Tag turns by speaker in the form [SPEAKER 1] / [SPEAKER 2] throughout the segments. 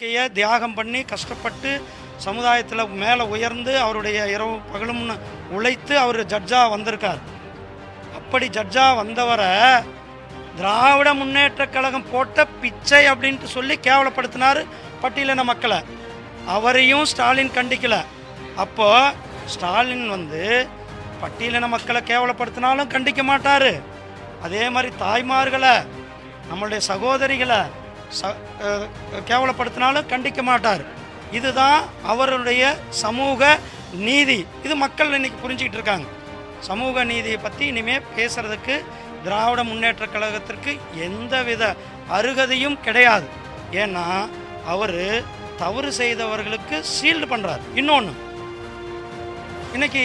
[SPEAKER 1] வாழ்க்கையை தியாகம் பண்ணி கஷ்டப்பட்டு சமுதாயத்தில் மேலே உயர்ந்து அவருடைய இரவு பகலும்னு உழைத்து அவர் ஜட்ஜாக வந்திருக்கார். அப்படி ஜட்ஜாக வந்தவரை திராவிட முன்னேற்ற கழகம் போட்ட பிச்சை அப்படின்ட்டு சொல்லி கேவலப்படுத்தினார் பட்டியலின மக்களை. அவரையும் ஸ்டாலின் கண்டிக்கல. அப்போ ஸ்டாலின் வந்து பட்டியலின மக்களை கேவலப்படுத்தினாலும் கண்டிக்க மாட்டார். அதே மாதிரி தாய்மார்களை நம்மளுடைய சகோதரிகளை ச கேவலப்படுத்தினாலும் கண்டிக்க மாட்டார். இதுதான் அவருடைய சமூக நீதி. இது மக்கள் இன்னைக்கு புரிஞ்சுக்கிட்டு இருக்காங்க. சமூக நீதியை பற்றி இனிமேல் பேசுறதுக்கு திராவிட முன்னேற்ற கழகத்திற்கு எந்தவித அருகதையும் கிடையாது. ஏன்னா அவர் தவறு செய்தவர்களுக்கு சீல்டு பண்ணுறார் இன்னொன்று இன்னைக்கு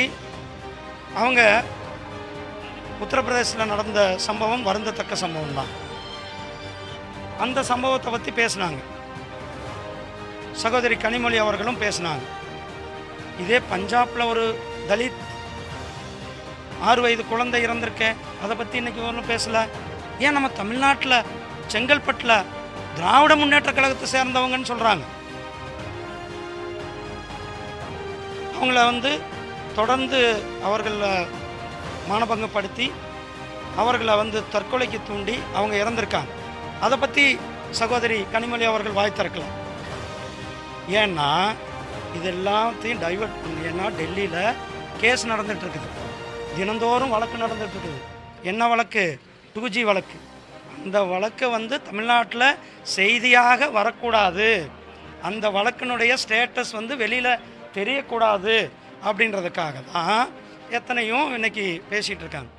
[SPEAKER 1] அவங்க உத்தரப்பிரதேசத்தில் நடந்த சம்பவம் வருந்தத்தக்க சம்பவம் தான் அந்த சம்பவத்தை பற்றி பேசினாங்க. சகோதரி கனிமொழி அவர்களும் பேசினாங்க. இதே பஞ்சாப்ல ஒரு தலித் ஆறு வயது குழந்தை இறந்திருக்கே அதை பற்றி இன்னைக்கு ஒன்றும் பேசல. ஏன் நம்ம தமிழ்நாட்டில் செங்கல்பட்டில் திராவிட முன்னேற்ற கழகத்தை சேர்ந்தவங்கன்னு சொல்கிறாங்க அவங்கள வந்து தொடர்ந்து அவர்களை மானபங்கப்படுத்தி அவர்களை வந்து தற்கொலைக்கு தூண்டி அவங்க இறந்திருக்காங்க. அதை பற்றி சகோதரி கனிமொழி அவர்கள் வாய் திறக்கலாம். ஏன்னா இது எல்லாத்தையும் டைவர்ட் பண்ணி ஏன்னா டெல்லியில் கேஸ் நடந்துகிட்ருக்குது தினந்தோறும் வழக்கு நடந்துகிட்ருக்குது இருக்குது என்ன வழக்கு? டூ ஜி வழக்கு. அந்த வழக்கு வந்து தமிழ்நாட்டில் செய்தியாக வரக்கூடாது. அந்த வழக்கினுடைய ஸ்டேட்டஸ் வந்து வெளியில் தெரியக்கூடாது அப்படின்றதுக்காக தான் எத்தனையும் இன்றைக்கி பேசிகிட்டு இருக்காங்க